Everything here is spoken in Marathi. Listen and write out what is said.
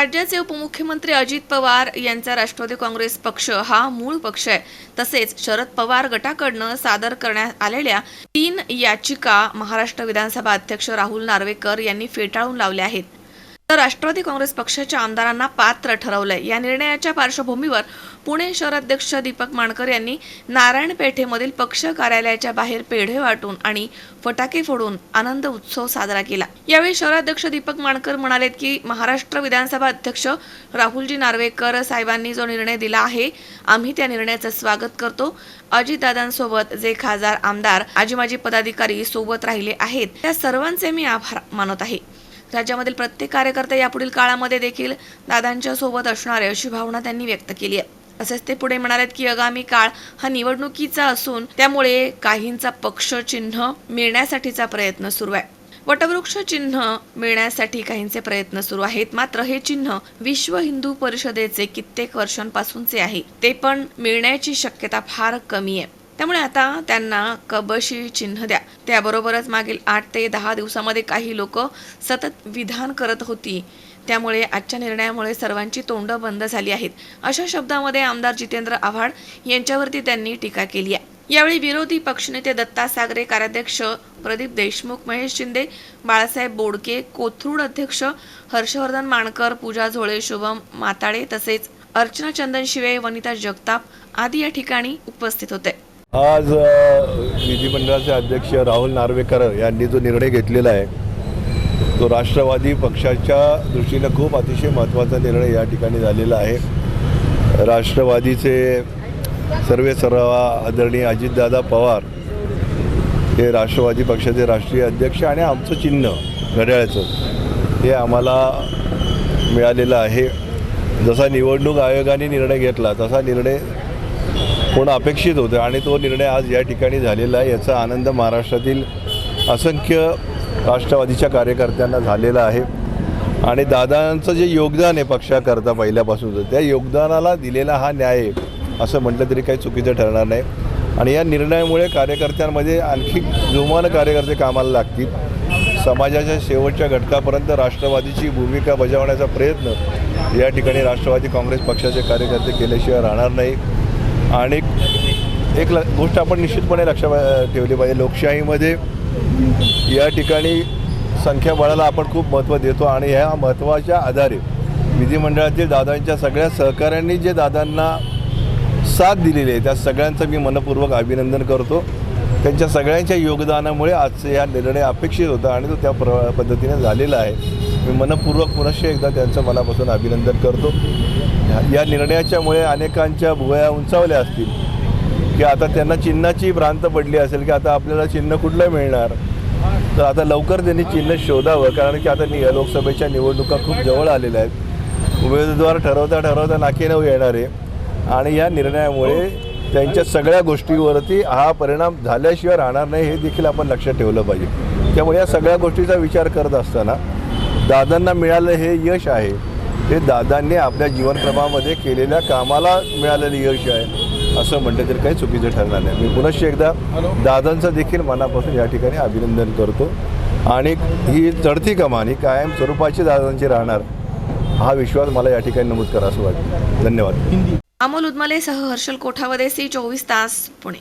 राज्याचे उपमुख्यमंत्री अजित पवार यांचा राष्ट्रवादी काँग्रेस पक्ष हा मूळ पक्ष आहे. तसेच शरद पवार गटाकडनं सादर करण्यात आलेल्या तीन याचिका महाराष्ट्र विधानसभा अध्यक्ष राहुल नार्वेकर यांनी फेटाळून लावल्या आहेत. तर राष्ट्रवादी काँग्रेस पक्षाच्या आमदारांना पात्र ठरवलंय. या निर्णयाच्या पार्श्वभूमीवर पुणे शहराध्यक्ष दीपक माणकर यांनी नारायण पेठेमधील पक्ष कार्यालयाच्या बाहेर पेढे वाटून आणि फटाके फोडून आनंद उत्सव साजरा केला. यावेळी शहराध्यक्ष दीपक माणकर म्हणालेत की महाराष्ट्र विधानसभा अध्यक्ष राहुलजी नार्वेकर साहेबांनी जो निर्णय दिला आहे आम्ही त्या निर्णयाचं स्वागत करतो. अजितदादांसोबत जे खासदार आमदार आजी माजी पदाधिकारी सोबत राहिले आहेत. त्या सर्वांचे मी आभार मानत आहे. राज्यामधील प्रत्येक कार्यकर्ता यापुढील काळामध्ये देखील दादांच्या सोबत असणार आहे अशी भावना त्यांनी व्यक्त केली आहे. तसेच ते पुढे म्हणालेत की आगामी काळ हा निवडणुकीचा असून त्यामुळे काहींचा पक्ष चिन्ह मिळण्यासाठीचा प्रयत्न सुरू आहे. वटवृक्ष चिन्ह मिळण्यासाठी काहींचे प्रयत्न सुरू आहेत. मात्र हे चिन्ह विश्व हिंदू परिषदेचे कित्येक वर्षांपासूनचे आहे. ते पण मिळण्याची शक्यता फार कमी आहे. त्यामुळे आता त्यांना कबशी चिन्ह द्या. त्याबरोबरच मागील आठ ते दहा दिवसामध्ये काही लोक सतत विधान करत होती. त्यामुळे आजच्या निर्णयामुळे सर्वांची तोंड बंद झाली आहेत. अशा शब्दामध्ये आमदार जितेंद्र आव्हाड यांच्यावरती त्यांनी टीका केली आहे. यावेळी विरोधी पक्षनेते दत्ता सागरे कार्याध्यक्ष प्रदीप देशमुख महेश शिंदे बाळासाहेब बोडके कोथरूड अध्यक्ष हर्षवर्धन माणकर पूजा झोळे शुभम माताळे तसेच अर्चना चंदन शिवे वनिता जगताप आदी या ठिकाणी उपस्थित होते. आज विधिमंडळाचे अध्यक्ष राहुल नार्वेकर यांनी जो निर्णय घेतलेला आहे तो राष्ट्रवादी पक्षाच्या दृष्टीनं खूप अतिशय महत्त्वाचा निर्णय या ठिकाणी झालेला आहे. राष्ट्रवादीचे सर्वे सर्वा आदरणीय अजितदादा पवार हे राष्ट्रवादी पक्षाचे राष्ट्रीय अध्यक्ष आणि आमचं चिन्ह घड्याळाचं हे आम्हाला मिळालेलं आहे. जसा निवडणूक आयोगाने निर्णय घेतला तसा निर्णय होणं अपेक्षित होतं? आणि तो निर्णय आज या ठिकाणी झालेला आहे. याचा आनंद महाराष्ट्रातील असंख्य राष्ट्रवादीच्या कार्यकर्त्यांना झालेला आहे. आणि दादांचं जे योगदान आहे पक्षाकरता पहिल्यापासूनचं त्या योगदानाला दिलेला हा न्याय आहे असं म्हटलं तरी काही चुकीचं ठरणार नाही. आणि या निर्णयामुळे कार्यकर्त्यांमध्ये आणखी जोमानं कार्यकर्ते कामाला लागतील. समाजाच्या शेवटच्या घटकापर्यंत राष्ट्रवादीची भूमिका बजावण्याचा प्रयत्न या ठिकाणी राष्ट्रवादी काँग्रेस पक्षाचे कार्यकर्ते केल्याशिवाय राहणार नाही. आणि एक ल गोष्ट आपण निश्चितपणे लक्षात ठेवली पाहिजे. लोकशाहीमध्ये या ठिकाणी संख्याबळाला आपण खूप महत्त्व देतो आणि ह्या महत्त्वाच्या आधारे विधिमंडळातील दादांच्या सगळ्या सहकाऱ्यांनी जे दादांना साथ दिलेली आहे त्या सगळ्यांचं मी मनपूर्वक अभिनंदन करतो. त्यांच्या सगळ्यांच्या योगदानामुळे आजचा या निर्णय अपेक्षित होता आणि तो त्या प्र पद्धतीने झालेला आहे. मी मनपूर्वक पुनश्च एकदा त्यांचं मनापासून अभिनंदन करतो. या निर्णयाच्यामुळे अनेकांच्या भुवया उंचावल्या असतील. की आता त्यांना चिन्हाची भ्रांत पडली असेल की आता आपल्याला चिन्ह कुठलं मिळणार? तर आता लवकर त्यांनी चिन्ह शोधावं कारण की आता नि लोकसभेच्या निवडणुका खूप जवळ आलेल्या आहेत. उमेदवार ठरवता ठरवता नाके नऊ येणार. आहे आणि या निर्णयामुळे त्यांच्या सगळ्या गोष्टीवरती हा परिणाम झाल्याशिवाय राहणार नाही हे देखील आपण लक्षात ठेवलं पाहिजे. त्यामुळे या सगळ्या गोष्टीचा विचार करत असताना दादांना मिळालं हे यश आहे. ते दादांनी आपल्या जीवनक्रमामध्ये केलेल्या कामाला मिळालेलं यश आहे. असं म्हटलं तरी काही चुकीचं ठरणार नाही. मी पुनश्च एकदा दादांचं देखील मनापासून या ठिकाणी अभिनंदन करतो. आणि ही चढती कमान ही कायम स्वरूपाची दादांची राहणार हा विश्वास मला या ठिकाणी नमूद करा असं वाटतं. धन्यवाद. अमोल उदमलेसह हर्षल कोठावदे सी चोवीस तास पुणे.